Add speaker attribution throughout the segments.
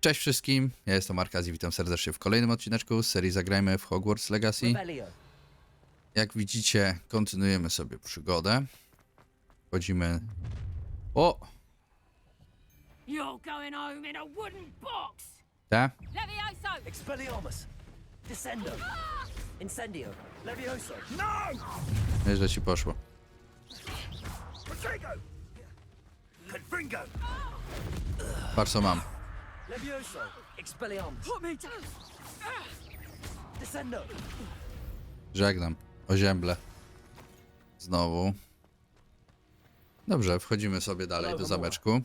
Speaker 1: Cześć wszystkim, ja jestem Markaz i witam serdecznie w kolejnym odcineczku z serii Zagrajmy w Hogwarts Legacy. Jak widzicie, kontynuujemy sobie przygodę. Wchodzimy... O! Te?
Speaker 2: Expelliarmus. Descendo. Incendio. Levioso. No!
Speaker 1: Nieźle ci poszło. Patrz co mam.
Speaker 2: Levioso. Expelliarmus.
Speaker 3: Put me down!
Speaker 2: Descendo.
Speaker 1: Żegnam. Ozięble. Znowu. Dobrze, wchodzimy sobie dalej do zameczku.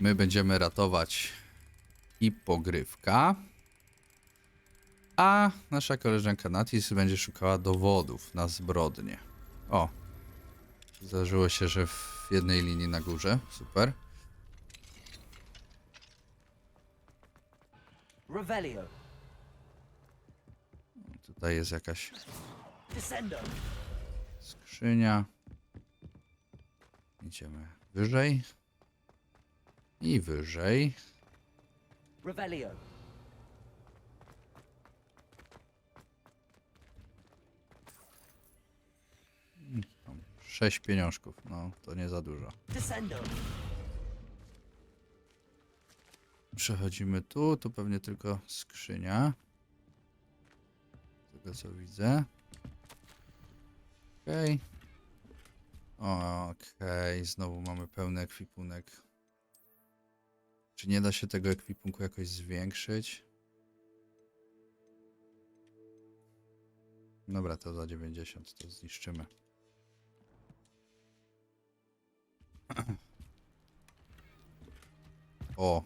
Speaker 1: My będziemy ratować hipogrywka. A nasza koleżanka Natis będzie szukała dowodów na zbrodnię. O. Zdarzyło się, że w jednej linii na górze. Super.
Speaker 2: Revelio.
Speaker 1: Tutaj jest jakaś
Speaker 2: Descendo.
Speaker 1: skrzynia. Idziemy wyżej. I wyżej.
Speaker 2: Revelio.
Speaker 1: Sześć pieniążków. No, to nie za dużo.
Speaker 2: Descendo.
Speaker 1: Przechodzimy tu. Tu pewnie tylko skrzynia. Z tego co widzę. Okej. Okej, znowu mamy pełny ekwipunek. Czy nie da się tego ekwipunku jakoś zwiększyć? Dobra, to za 90 to zniszczymy. O,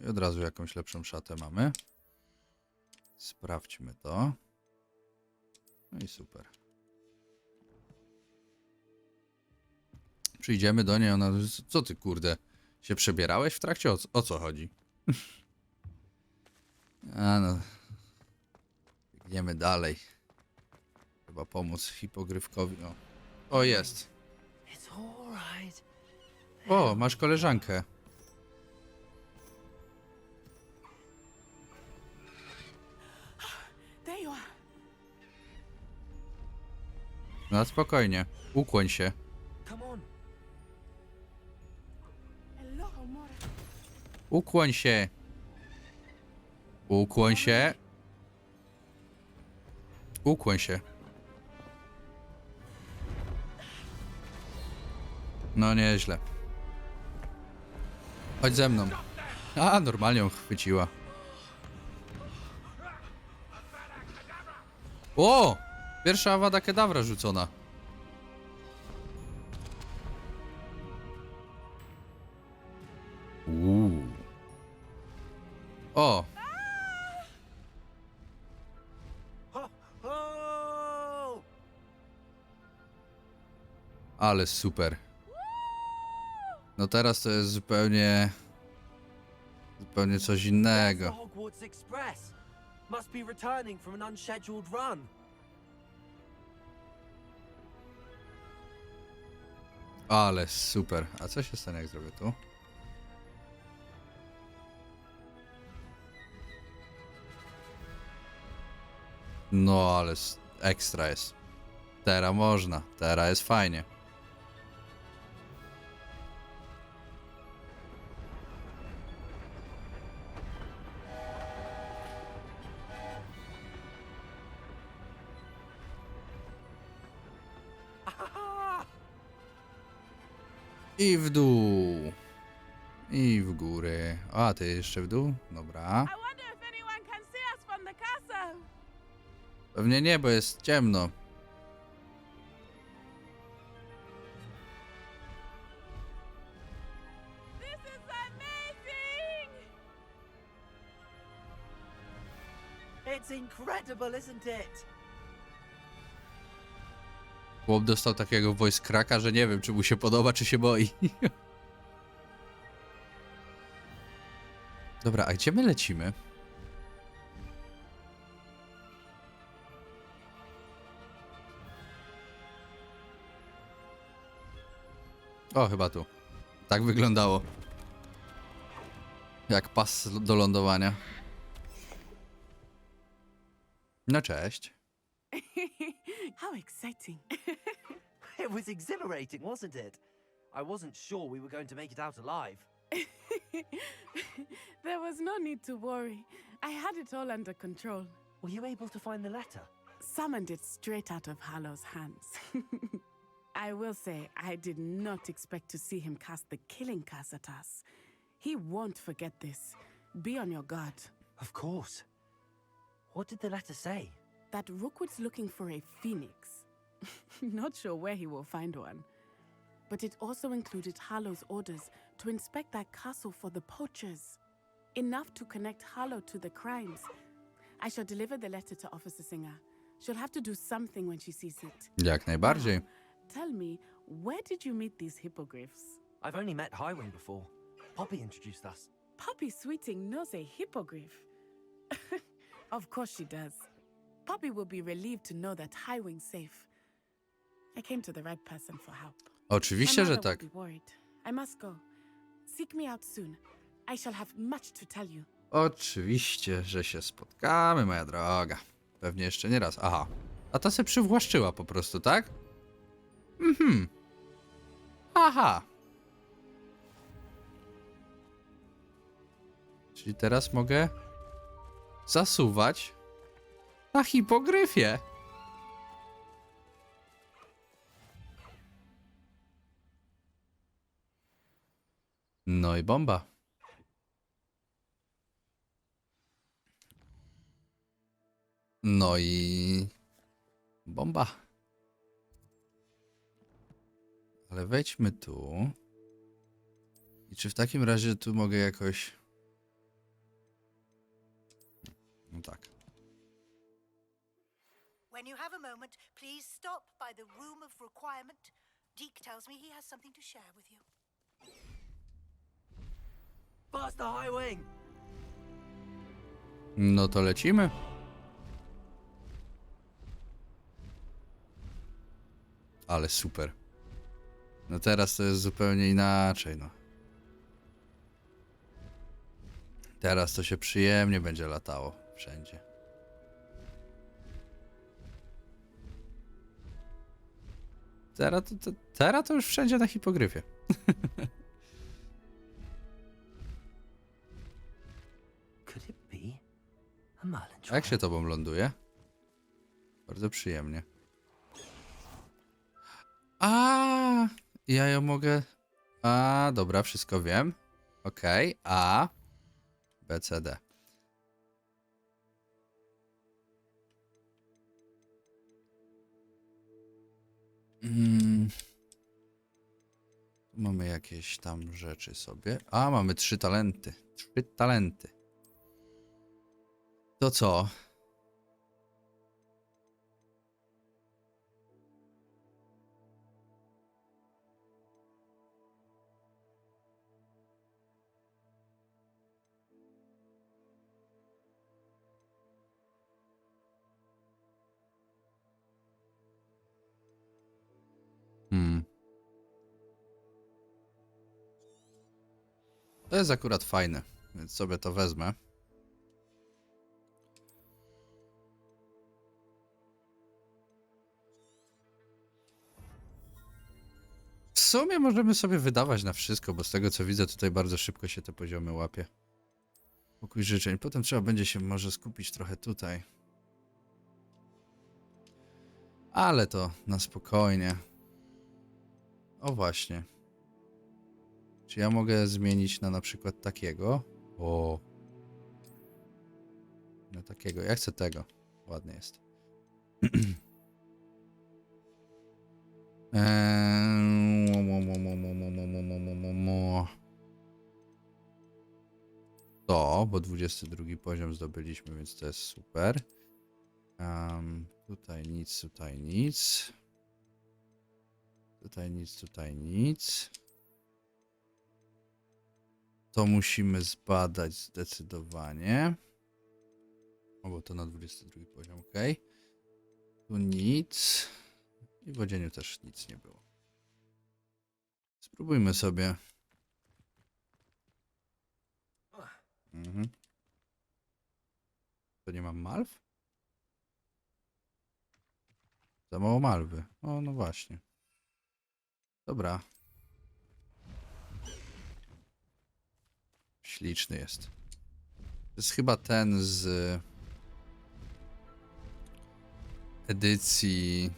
Speaker 1: i od razu jakąś lepszą szatę mamy. Sprawdźmy to. No i super. Przyjdziemy do niej, ona... Co ty kurde? Się przebierałeś w trakcie? O, co- o co chodzi? A no... Biegniemy dalej. Chyba pomóc hipogrywkowi. O, o jest. O, masz koleżankę. No spokojnie. Ukłoń się. Ukłoń się. Ukłoń się. Ukłoń się. No nieźle. Chodź ze mną. A, normalnie ją chwyciła. O! Pierwsza awada kedawra rzucona. Uuu. O! Ale super. No teraz to jest zupełnie... Zupełnie coś innego.
Speaker 2: Must be returning from an unscheduled run.
Speaker 1: Ale super. A co się stanie jak zrobię tu? No ale ekstra jest. Teraz można. Teraz jest fajnie. I w dół. I w górę. A, ty jeszcze w dół? Dobra. Pewnie nie, bo jest ciemno.
Speaker 2: It's incredible, isn't it?
Speaker 1: Chłop dostał takiego voice cracka, że nie wiem, czy mu się podoba, czy się boi. Dobra, a gdzie my lecimy? O, chyba tu. Tak wyglądało. jak pas do lądowania. No cześć.
Speaker 4: How exciting.
Speaker 2: It was exhilarating, wasn't it? I wasn't sure we were going to make it out alive.
Speaker 4: there was no need to worry. I had it all under control.
Speaker 2: Were you able to find the letter?
Speaker 4: Summoned it straight out of Hallow's hands. I will say, I did not expect to see him cast the killing curse at us. He won't forget this. Be on your guard.
Speaker 2: Of course. What did the letter say?
Speaker 4: That Rookwood's looking for a phoenix. not sure where he will find one. But it also included Harlow's orders to inspect that castle for the poachers. Enough to connect Harlow to the crimes. I shall deliver the letter to Officer Singer. She'll have to do something when she sees it.
Speaker 1: Jak najbardziej.
Speaker 4: Tell me, where did you meet these hippogriffs?
Speaker 2: I've only met Highwing before. Poppy introduced us.
Speaker 4: Poppy Sweeting knows a hippogriff. of course she does. Poppy will be relieved to know that Highwing's safe. I came to the right person for help.
Speaker 1: Oczywiście, że tak.
Speaker 4: I must go. Seek me out soon. I shall have much to tell you.
Speaker 1: Oczywiście, że się spotkamy, moja droga. Pewnie jeszcze nie raz. Aha. A ta se przywłaszczyła po prostu, tak? Mhm. Aha. Czyli teraz mogę zasuwać na hipogryfie. No i bomba. No i bomba. Ale wejdźmy tu. I czy w takim razie tu mogę jakoś. No tak.
Speaker 5: When you have a moment, please stop by the Room of Requirement. Deke tells me he has something to share with you.
Speaker 2: Faster, Highwing!
Speaker 1: No to lecimy. Ale super. No teraz to jest zupełnie inaczej, no. Teraz to się przyjemnie będzie latało wszędzie. Teraz to, to, teraz to już wszędzie na hipogryfie.
Speaker 2: Could it be a Merlin
Speaker 1: A jak się tobą ląduje? Bardzo przyjemnie. A, ja ją mogę. A, dobra, wszystko wiem. Okej, A, B, C, D. Mm. Mamy jakieś tam rzeczy sobie. A, mamy trzy talenty. Trzy talenty. To co? Hmm. To jest akurat fajne, więc sobie to wezmę. W sumie możemy sobie wydawać na wszystko, bo z tego co widzę, tutaj bardzo szybko się te poziomy łapie. Pokój życzeń. Potem trzeba będzie się może skupić trochę tutaj. Ale to na spokojnie. O właśnie. Czy ja mogę zmienić na na przykład takiego? O. Na takiego. Ja chcę tego. Ładny jest. To, bo 22 poziom zdobyliśmy, więc to jest super. Um, tutaj nic, tutaj nic. Tutaj nic, tutaj nic. To musimy zbadać zdecydowanie. O, bo to na 22 poziom, ok. Tu nic. I w odzieniu też nic nie było. Spróbujmy sobie. Mhm. To nie mam malw? Za mało malwy. O, no właśnie. Dobra. Śliczny jest. To jest chyba ten z edycji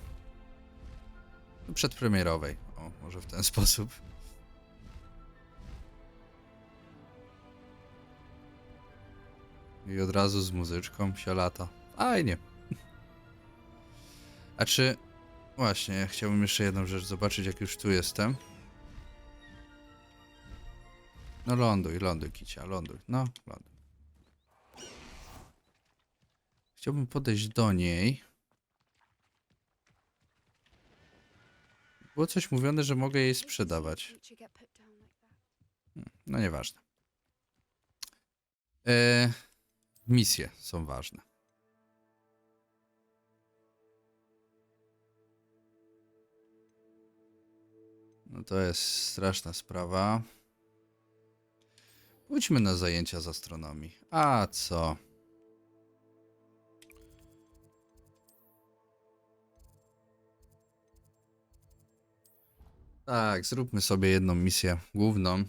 Speaker 1: no, przedpremierowej. O, może w ten sposób. I od razu z muzyczką się lata. Fajnie. A czy... Właśnie, ja chciałbym jeszcze jedną rzecz zobaczyć, jak już tu jestem. No ląduj, ląduj, Kicia, ląduj. No, ląduj. Chciałbym podejść do niej. Było coś mówione, że mogę jej sprzedawać. No nieważne. E, misje są ważne. No to jest straszna sprawa. Pójdźmy na zajęcia z astronomii. A co? Tak, zróbmy sobie jedną misję główną.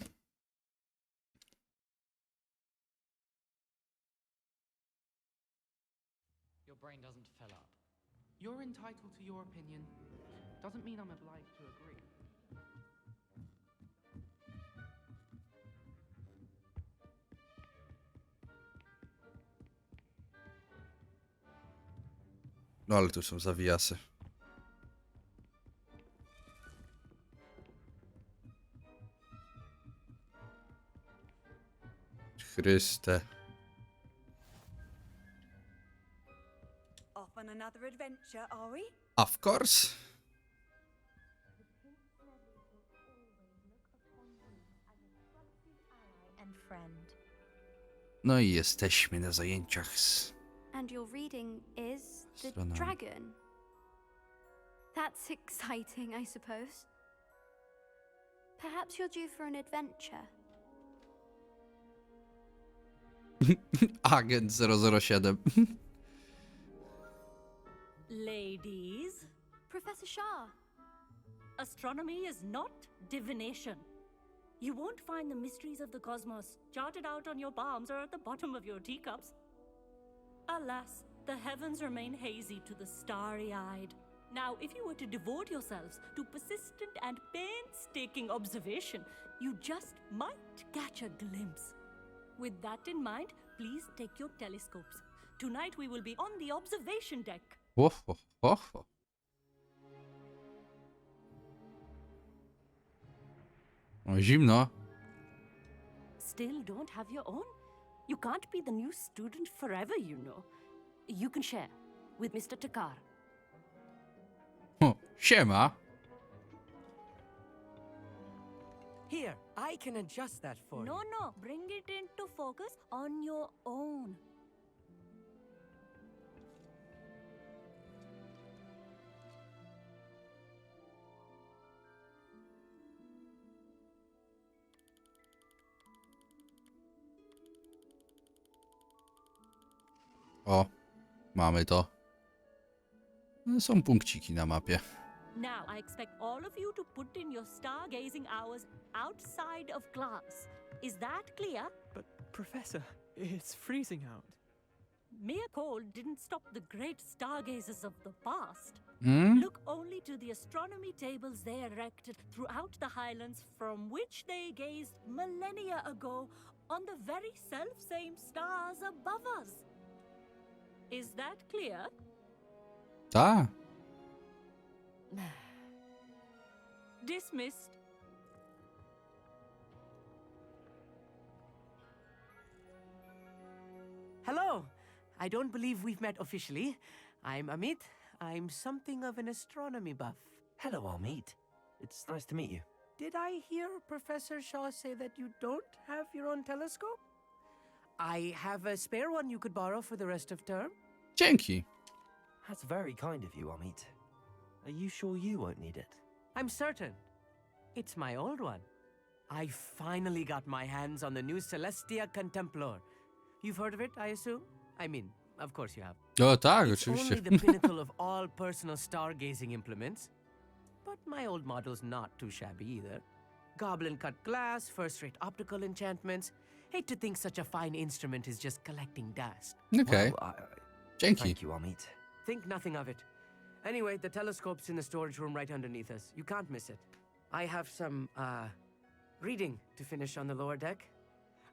Speaker 6: Your brain doesn't fill up. You're entitled to your opinion. Doesn't mean I'm obliged
Speaker 1: No ale tu są zawijasy. Chryste.
Speaker 7: Off on another adventure, are we?
Speaker 1: Of course. No i jesteśmy na zajęciach z...
Speaker 8: And your reading is the
Speaker 1: Astronomy.
Speaker 8: dragon. That's exciting, I suppose. Perhaps you're due for an adventure.
Speaker 1: Agent 007.
Speaker 3: Ladies,
Speaker 8: Professor Shah,
Speaker 3: astronomy is not divination. You won't find the mysteries of the cosmos charted out on your palms or at the bottom of your teacups. Alas, the heavens remain hazy to the starry eyed. Now, if you were to devote yourselves to persistent and painstaking observation, you just might catch a glimpse. With that in mind, please take your telescopes. Tonight we will be on the observation deck.
Speaker 1: Ho, ho. O, zimno.
Speaker 3: Still don't have your own? You can't be the new student forever, you know. You can share with Mr. Takar.
Speaker 1: Oh, o, siema.
Speaker 2: Here, I can adjust that for
Speaker 3: No,
Speaker 2: you.
Speaker 3: No, no, bring it into focus on your own.
Speaker 1: O, mamy to. Są punkciki na mapie.
Speaker 3: Now, I expect all of you to put in your stargazing hours outside of class. Is that clear?
Speaker 9: But, Professor, it's freezing out.
Speaker 3: Mere cold didn't stop the great stargazers of the past.
Speaker 1: Hmm?
Speaker 3: Look only to the astronomy tables they erected throughout the highlands from which they gazed millennia ago on the very self same stars above us. Is that clear?
Speaker 1: Ta.
Speaker 3: Dismissed.
Speaker 2: Hello. I don't believe we've met officially. I'm Amit. I'm something of an astronomy buff.
Speaker 10: Hello, Amit. It's nice to meet you.
Speaker 2: Did I hear Professor Shaw say that you don't have your own telescope? I have a spare one you could borrow for the rest of term.
Speaker 1: Dzięki.
Speaker 10: That's very kind of you, Amit. Are you sure you won't need it?
Speaker 2: I'm certain. It's my old one. I finally got my hands on the new Celestia Contemplor. You've heard of it, I assume? I mean, of course you have.
Speaker 1: O tak,
Speaker 2: It's
Speaker 1: oczywiście.
Speaker 2: only the pinnacle of all personal stargazing implements. But my old model's not too shabby either. Goblin cut glass, first rate optical enchantments. Hate to think such a fine instrument is just collecting dust.
Speaker 1: Okej,
Speaker 10: Well, I, I- thank you, Amit.
Speaker 2: Think nothing of it. Anyway, the telescope's in the storage room right underneath us. You can't miss it. I have some, uh, reading to finish on the lower deck.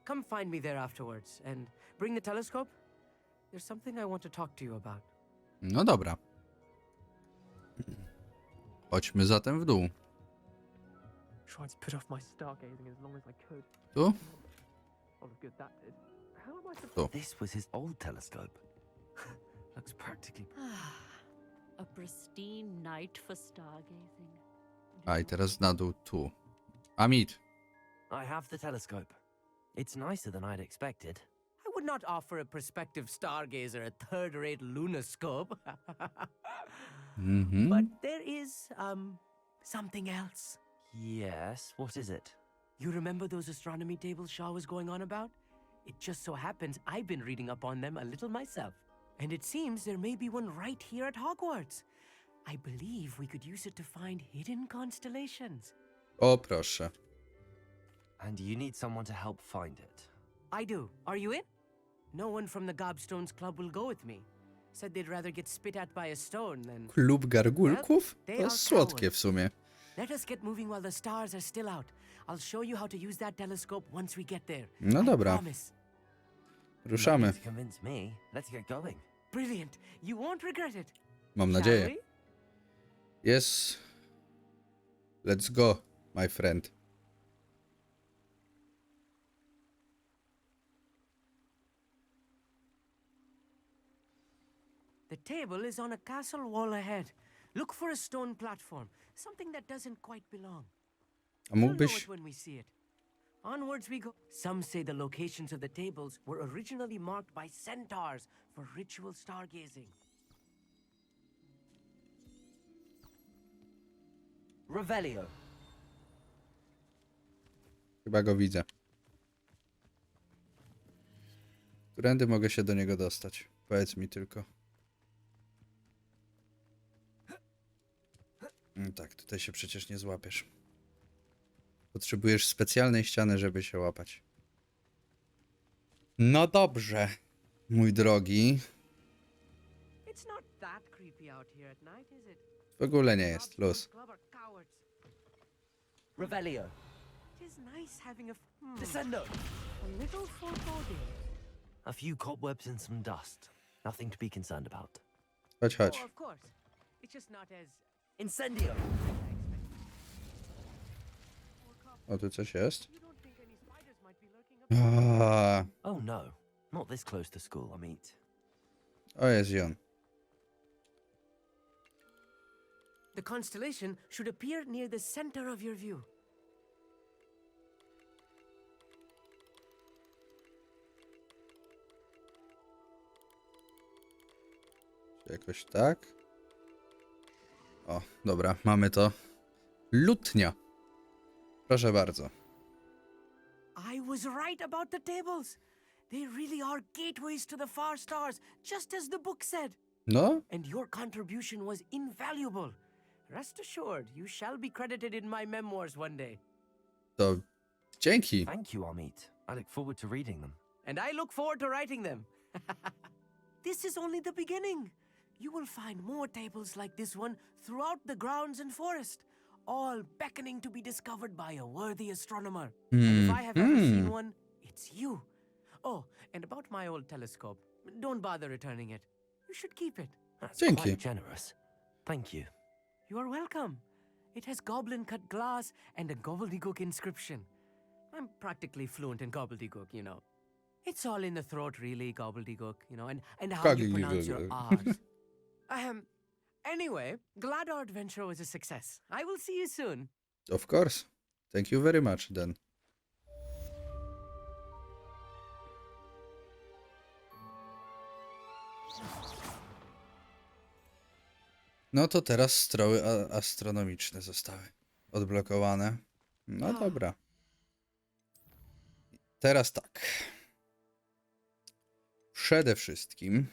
Speaker 2: Come find me there afterwards and bring the telescope. There's something I want to talk to you about.
Speaker 1: No dobra. Chodźmy zatem w dół.
Speaker 9: Tried to put off my stargazing as long as I could.
Speaker 1: Tu?
Speaker 9: All the good that did. How am I supposed
Speaker 1: Tu.
Speaker 10: This was his old telescope. Looks practically.
Speaker 3: A pristine night for stargazing.
Speaker 1: A i teraz na dół tu. Amit.
Speaker 10: I have the telescope. It's nicer than I'd expected.
Speaker 2: I would not offer a prospective stargazer a third rate lunoscope.
Speaker 1: Mhm.
Speaker 2: but there is, um, something else.
Speaker 10: Yes, what is it?
Speaker 2: You remember those astronomy tables Shaw was going on about? It just so happens I've been reading up on them a little myself. And it seems there may be one right here at Hogwarts. I believe we could use it to find hidden constellations.
Speaker 1: O proszę.
Speaker 10: And you need someone to help find it.
Speaker 2: I do. Are you in? No one from the Gobstones Club will go with me. Said they'd rather get spit at by a stone than.
Speaker 1: Klub gargulków?
Speaker 2: They
Speaker 1: To
Speaker 2: are
Speaker 1: słodkie w sumie.
Speaker 2: Let us get moving while the stars are still out. I'll show you how to use that telescope once we get there.
Speaker 1: No
Speaker 2: I
Speaker 1: dobra.
Speaker 2: promise.
Speaker 1: Ruszamy.
Speaker 10: convince me. Let's get going.
Speaker 2: Brilliant. You won't regret it.
Speaker 1: Mam
Speaker 2: Shall
Speaker 1: nadzieję.
Speaker 2: we?
Speaker 1: Yes. Let's go, my friend.
Speaker 2: The table is on a castle wall ahead. Look for a stone platform, something that doesn't quite belong. We'll know it when we see it. Onwards we go. Some say the locations of the tables were originally marked by centaurs for ritual stargazing.
Speaker 10: Revelio.
Speaker 1: Chyba go widzę. Którędy mogę się do niego dostać? Powiedz mi tylko. No tak, tutaj się przecież nie złapiesz. Potrzebujesz specjalnej ściany, żeby się łapać. No dobrze, mój drogi. W ogóle nie jest, luz.
Speaker 10: Revelio.
Speaker 2: Hmm,
Speaker 10: Descendo.
Speaker 2: a
Speaker 10: few cobwebs and some dust. Nothing to be concerned about.
Speaker 1: Chodź, chodź.
Speaker 2: Oh. It's just not
Speaker 10: Incendio.
Speaker 1: O, tu coś jest?
Speaker 2: You don't think any spiders might be lurking up
Speaker 1: A, ah.
Speaker 10: Oh no, not this close to school, I mean.
Speaker 1: o, jest i on.
Speaker 2: The constellation should appear near the center of your view.
Speaker 1: Jakoś tak. O, dobra, mamy to. Lutnia. Proszę bardzo.
Speaker 2: I was right about the tables. They really are gateways to the far stars, just as the book said.
Speaker 1: No,
Speaker 2: And your contribution was invaluable. Rest assured, you shall be credited in my memoirs one day.
Speaker 1: to dzięki.
Speaker 10: Thank you, Amit. I look forward to reading them.
Speaker 2: And I look forward to writing them. this is only the beginning. You will find more tables like this one throughout the grounds and forest, all beckoning to be discovered by a worthy astronomer. And if I have ever seen
Speaker 1: Mhm.
Speaker 2: one, it's you. Oh, and about my old telescope, don't bother returning it. You should keep it.
Speaker 10: That's
Speaker 1: Thank
Speaker 10: quite
Speaker 1: you.
Speaker 10: generous. Thank you.
Speaker 2: You are welcome. It has goblin cut glass and a gobbledygook inscription. I'm practically fluent in gobbledygook, you know. It's all in the throat, really, gobbledygook, you know, and, and how you pronounce your R's. Ahem. Anyway, glad our adventure was a success. I will see you soon.
Speaker 1: Of course. Thank you very much, then. No to teraz stroły a- astronomiczne zostały odblokowane. No
Speaker 2: A.
Speaker 1: dobra. Teraz tak. przede wszystkim,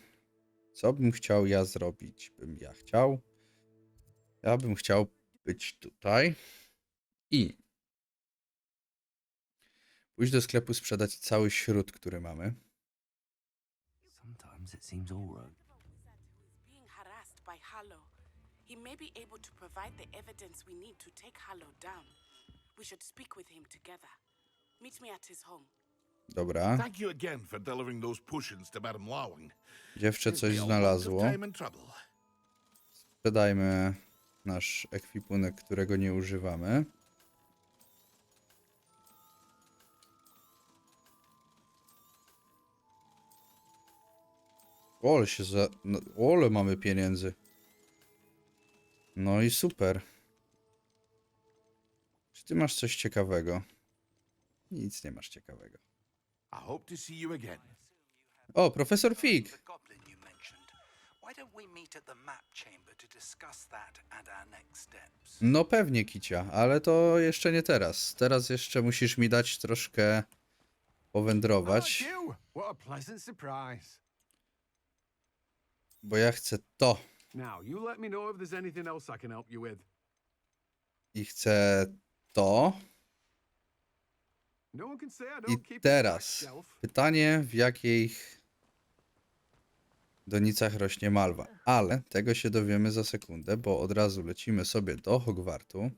Speaker 1: co bym chciał ja zrobić? Bym ja chciał. Ja bym chciał być tutaj i pójść do sklepu, sprzedać cały śród, który mamy.
Speaker 10: Sometimes it seems all right.
Speaker 4: being harassed by Harlow. He may be able to provide the evidence we need to take Harlow down. We should speak with him together. Meet me at his home.
Speaker 1: Dobra,
Speaker 11: Thank you again for delivering those potions to Madame Lawing.
Speaker 1: dziewczę coś znalazło. Sprzedajmy nasz ekwipunek, którego nie używamy. Ole się za... No, ole mamy pieniędzy. No i super. Czy ty masz coś ciekawego? Nic nie masz ciekawego.
Speaker 11: I hope to see you again.
Speaker 1: O, profesor Fig!
Speaker 12: The goblin you mentioned. Why don't we meet at the map chamber to discuss that and our next steps?
Speaker 1: No pewnie, Kicia, ale to jeszcze nie teraz. Teraz jeszcze musisz mi dać troszkę powędrować,
Speaker 13: you? What a pleasant surprise.
Speaker 1: bo ja chcę to
Speaker 13: Now, you let me know if there's anything else I can help you with.
Speaker 1: i chcę to.
Speaker 13: No one can say I
Speaker 1: I teraz pytanie, w jakich donicach rośnie malwa. Ale tego się dowiemy za sekundę, bo od razu lecimy sobie do Hogwartu.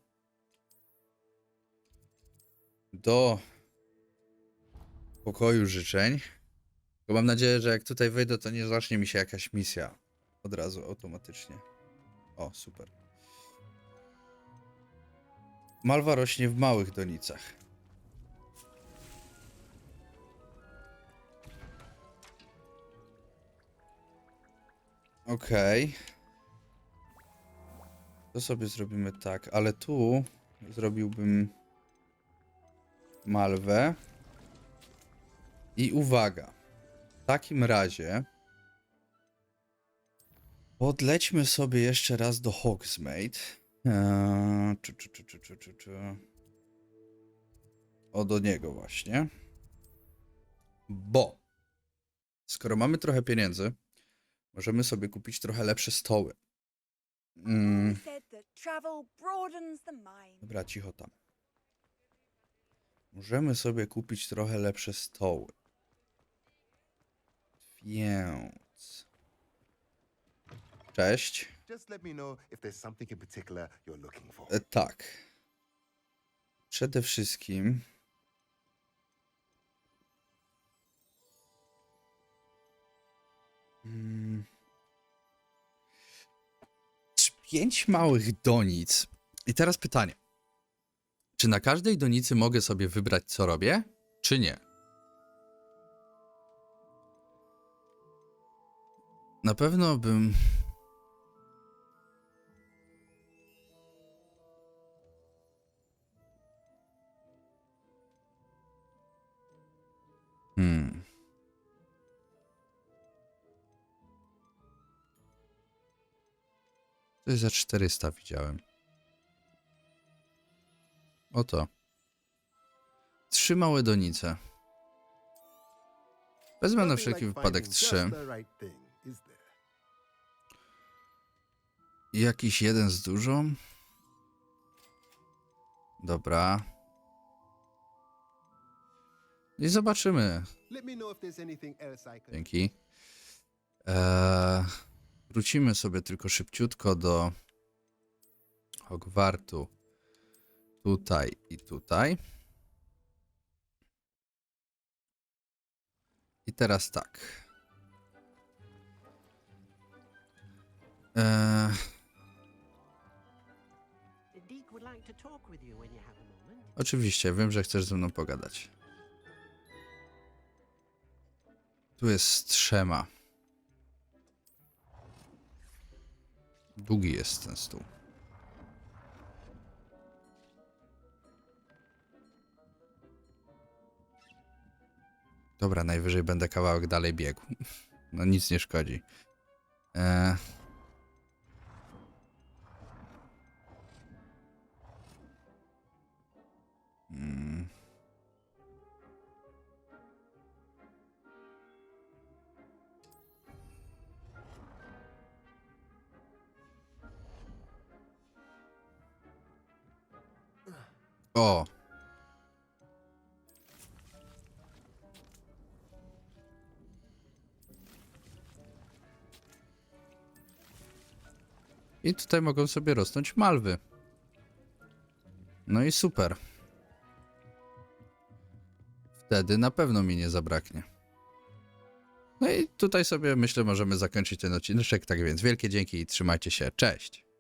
Speaker 1: Do pokoju życzeń. Bo mam nadzieję, że jak tutaj wejdę, to nie zacznie mi się jakaś misja od razu automatycznie. O, super. Malwa rośnie w małych donicach. Okej. To sobie zrobimy tak, ale tu zrobiłbym malwę. I uwaga. W takim razie podlećmy sobie jeszcze raz do Hogsmeade. Eee, czy, czy, czy, czy, czy, czy, czy. O, do niego właśnie. Bo skoro mamy trochę pieniędzy, możemy sobie kupić trochę lepsze stoły. Mm, dobra, cicho tam. Możemy sobie kupić trochę lepsze stoły. Więc. Cześć. E, tak. Przede wszystkim. Mm. Trz- Pięć małych donic. I teraz pytanie. Czy na każdej donicy mogę sobie wybrać, co robię, czy nie? Na pewno bym. Hmm. Jest za 400 widziałem. Oto. Trzy małe donice. Wezmę na wszelki wypadek trzy. jakiś jeden z dużą. Dobra. I zobaczymy. Dzięki. Eee, wrócimy sobie tylko szybciutko do Hogwartu. Tutaj i tutaj. I teraz tak. Eee, oczywiście, wiem, że chcesz ze mną pogadać. Tu jest strzema. Długi jest ten stół. Dobra, najwyżej będę kawałek dalej biegł. No nic nie szkodzi. Eee. O! I tutaj mogą sobie rosnąć malwy. No i super. Wtedy na pewno mi nie zabraknie. No i tutaj sobie myślę możemy zakończyć ten odcinek. Tak więc wielkie dzięki i trzymajcie się. Cześć!